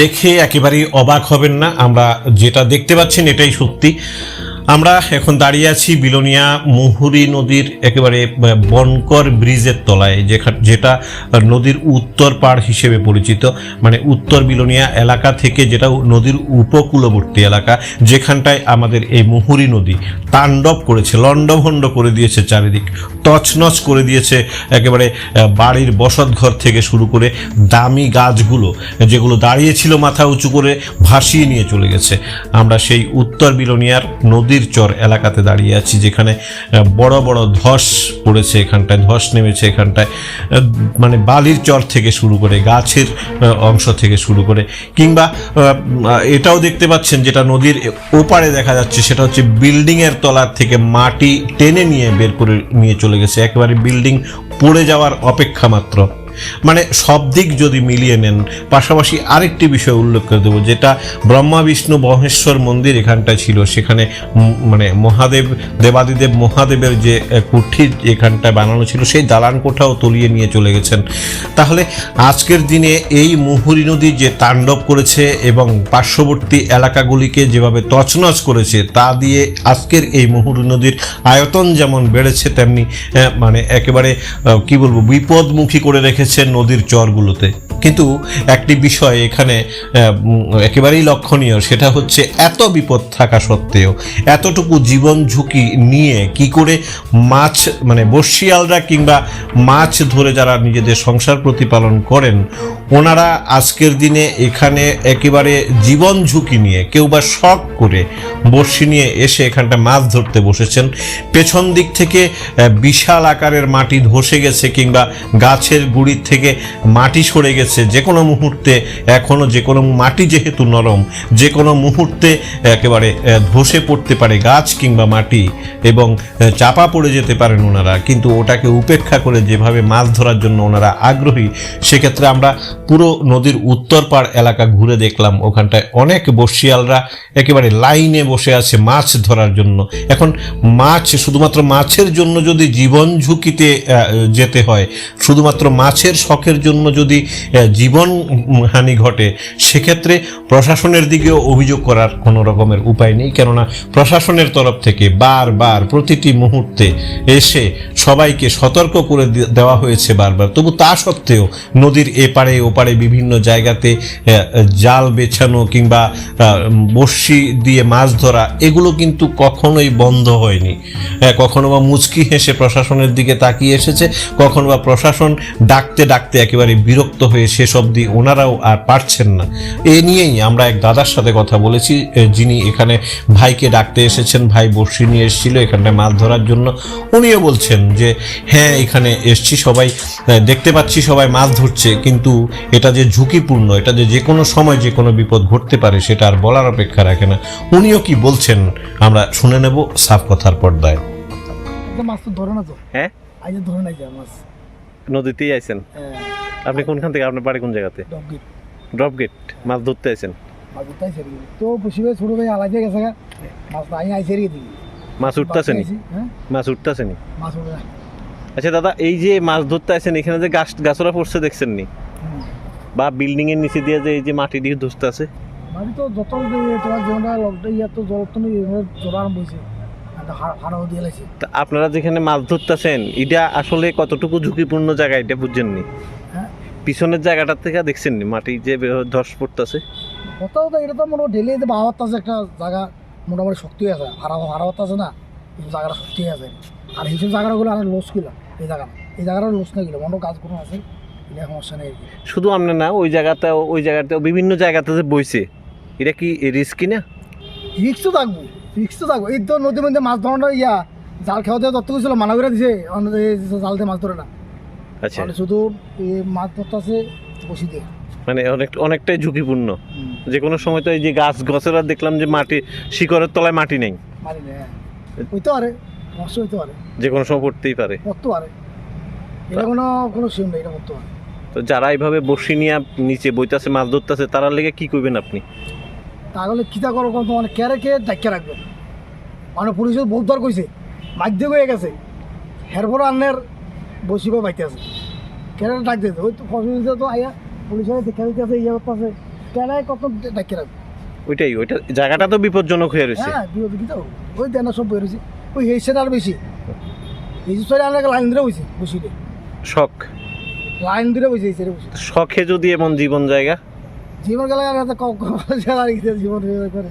দেখে একেবারেই অবাক হবেন না। আমরা যেটা দেখতে পাচ্ছেন এটাই সত্যি। আমরা এখন দাঁড়িয়ে আছি বিলোনিয়া মুহুরী নদীর একেবারে বনকর ব্রিজের তলায় যেটা নদীর উত্তর পাড় হিসেবে পরিচিত। মানে উত্তর বিলোনিয়া এলাকা থেকে যেটা নদীর উপকূলবর্তী এলাকা, যেখানটায় আমাদের এই মুহুরী নদী তাণ্ডব করেছে, লণ্ডভণ্ড করে দিয়েছে চারিদিক, তছনছ করে দিয়েছে একেবারে বাড়ির বসতঘর থেকে শুরু করে দামি গাছগুলো, যেগুলো দাঁড়িয়েছিল মাথা উঁচু করে ভাসিয়ে নিয়ে চলে গেছে। আমরা সেই উত্তর বিলোনিয়ার নদীর চর এলাকাতে দাঁড়িয়ে আছি, যেখানে বড় বড় ধস পড়েছে এখানটায়, ধস নেমেছে এখানটায় মানে বালির চর থেকে শুরু করে গাছের অংশ থেকে শুরু করে, কিংবা এটাও দেখতে পাচ্ছেন যেটা নদীর ওপারে দেখা যাচ্ছে, সেটা হচ্ছে বিল্ডিংয়ের তলার থেকে মাটি টেনে নিয়ে বের করে নিয়ে চলে গেছে। একেবারে বিল্ডিং পড়ে যাওয়ার অপেক্ষা মাত্র। মানে সব দিক যদি মিলিয়ে নেন পাশাপাশি আরেকটি বিষয় উল্লেখ করে দেবো যেটা ব্রহ্মা বিষ্ণু মহেশ্বর মন্দির এখানটায় ছিল সেখানে মানে মহাদেব দেবাদিদেব মহাদেবের যে আহ, কুঠির এখানটায় বানানো ছিল সেই দালান কোঠাও তলিয়ে নিয়ে চলে গেছেন। তাহলে আজকের দিনে এই মুহুরী নদী যে তাণ্ডব করেছে এবং পার্শ্ববর্তী এলাকাগুলিকে যেভাবে তছনছ করেছে তা দিয়ে আজকের এই মুহুরী নদীর আয়তন যেমন বেড়েছে তেমনি মানে একেবারে কি বলব বিপদমুখী করে রেখেছে। নদীর চরগুলোতে। কিন্তু একটি বিষয় এখানে একেবারেই লক্ষণীয়, সেটা হচ্ছে এত বিপদ থাকা সত্ত্বেও, এতটুকু জীবন ঝুঁকি নিয়ে কি করে মাছ মানে বর্ষিয়ালরা কিংবা মাছ ধরে যারা নিজেদের সংসার প্রতিপালন করেন, ওনারা আজকের দিনে এখানে একেবারে জীবন ঝুঁকি নিয়ে, কেউ বা শখ করে বড়শি নিয়ে এসে এখানটা মাছ ধরতে বসেছেন। পেছন দিক থেকে বিশাল আকারের মাটি ধসে গেছে কিংবা গাছের গুড়ির থেকে মাটি সরে গেছে। যে কোনো মুহূর্তে এখনও যে কোনো মাটি যেহেতু নরম, যে কোনো মুহূর্তে একেবারে ধসে পড়তে পারে গাছ কিংবা মাটি এবং চাপা পড়ে যেতে পারেন ওনারা। কিন্তু ওটাকে উপেক্ষা করে যেভাবে মাছ ধরার জন্য ওনারা আগ্রহী, সেক্ষেত্রে আমরা পুরো নদীর উত্তর পাড় এলাকা ঘুরে দেখলাম। ওখানটায় অনেক বর্ষিয়ালরা একেবারে লাইনে বসে আছে মাছ ধরার জন্য। এখন মাছ, শুধুমাত্র মাছের জন্য যদি জীবন ঝুঁকিতে যেতে হয়, শুধুমাত্র মাছের শখের জন্য যদি জীবন হানি ঘটে সেক্ষেত্রে প্রশাসনের দিকেও অভিযোগ করার কোনো রকমের উপায় নেই। কেননা প্রশাসনের তরফ থেকে বারবার প্রতিটি মুহূর্তে এসে সবাইকে সতর্ক করে দেওয়া হয়েছে বারবার। তবু তা সত্ত্বেও নদীর এপারে ওপারে বিভিন্ন জায়গাতে জাল বেছানো কিংবা বড়শি দিয়ে মাছ ধরা এগুলো কিন্তু কখনোই বন্ধ হয়নি। হ্যাঁ, কখনো বা মুচকি হেসে প্রশাসনের দিকে তাকিয়ে এসেছে কখনো বা প্রশাসন ডাকতে ডাকতে একেবারে বিরক্ত হয়ে শেষ অবধি ওনারাও আর পারছেন না। এ নিয়েই আমরা এক দাদার সাথে কথা বলেছি যিনি এখানে ভাইকে ডাকতে এসেছেন ভাই বড়শি নিয়ে এসেছিল এখানটায় মাছ ধরার জন্য। উনিও বলছেন যে হ্যাঁ এখানে এসছি সবাই দেখতে পাচ্ছি সবাই মাছ ধরছে কিন্তু এটা যে ঝুঁকিপূর্ণ এটা যে যে কোনো সময় যে কোনো বিপদ ঘটতে পারে সেটা আর বলার অপেক্ষা রাখে না। উনিও কি বলছেন আমরা শুনে নেব সাফ কথার পর্দায়। মাছ তো ধরে না তো? হ্যাঁ? আজ ধরে নাই যায় মাছ। নদীতেই আইছেন? আপনি কোনখান থেকে? আপনার বাড়ি কোন জায়গাতে? ড্রপ গেট মাছ ধরতে সেরি তো ভাই ছোট ভাই আলাদা গেছে মাছ আমি আইসে রেখে মাছ উঠতেছেনি হ্যাঁ? মাছ উঠতেছেনি মাছ উঠে আচ্ছা দাদা এই যে মাছ ধরতে আইছেন এখানে যে গাছ গাছরা পড়ছে দেখছেন নি? বা বিল্ডিং এর নিচে দিয়ে যে এই যে মাটি দিয়ে ধসতে আছে? মানে তো যত তোমার জীবনটা লকডাউন ইয়ার তো জল তো নেই জল আরম্ভ হয়েছে। আপনারা যেখানে মাছ ধরতেছেন এটা আসলে কতটুকু ঝুঁকিপূর্ণ জায়গা এটা বুঝছেন নি? হ্যাঁ? পিছনের জায়গাটার থেকে দেখছেন নি? মাটি যে ধস পড়তেছে। কোথাও তো এটা তো মনে ডেলি যে বাহাত্ত আছে একটা জায়গা মোটামুটি শক্তি আছে হারা হারাওয়াত আছে না এই জায়গাটা শক্তি আছে আর এইসব জায়গাগুলো আর লস কিলাম এই জায়গা এই জায়গাটা লস না গেলাম অন্য কাজ কোনো আছে এটা সমস্যা নেই শুধু আমরা না ওই জায়গাতে ওই জায়গাতে বিভিন্ন জায়গাতে যে বইছে এটা কি রিস্কি না রিক্স তো থাকব রিক্স তো থাকব। এই তো নদীর মধ্যে মাছ ধরানোর ইয়া জাল খাওয়াতে তত্ত্ব ছিল মানা করে দিছে এই জাল দিয়ে মাছ ধরে না। আচ্ছা। তাহলে শুধু মাছ ধরতে আছে বসি দিয়ে মানে অনেক অনেকটাই ঝুঁকিপূর্ণ। যে কোনো সময় তো এই যে গাছ গাছেরা দেখলাম যে মাটি শিকড়ের তলায় মাটি নেই। হ্যাঁ। হইতে পারে সমস্যা হইতে পারে। যে কোনো সময় পড়তেই পারে। করতে পারে। এটা কোনো কোনো সিম নেই এটা করতে পারে। তো যারা এইভাবে বসি নিয়ে নিচে বইতাছে মাছ ধরতেছে তারা লেগে কি করবেন আপনি? তাহলে কিতা করো কত মানে কেরে কে ডাকিয়ে রাখবেন? মানে পুলিশে বহুত দর কইছে মাধ্য হয়ে গেছে। হেরপর আন্নের বসিব বাইতে আছে। কেরে ডাক দিতে ওই তো ফসল তো আয়া পুলিশে দেখা দিতে আছে ইয়ে করতে আছে। কেনায় কত ডাকি রাখবে ওইটাই ওইটা জায়গাটা তো বিপজ্জনক হয়ে রয়েছে। হ্যাঁ তো? ওই দেন সব বেরোছে ওই হেসে আর বেশি। এই সরি আমরা লাইন ধরে বসি বসি রে শখ। লাইন ধরে বসে এই বসি শখে যদি এমন জীবন জায়গা? জীবন গেলে জীবন করে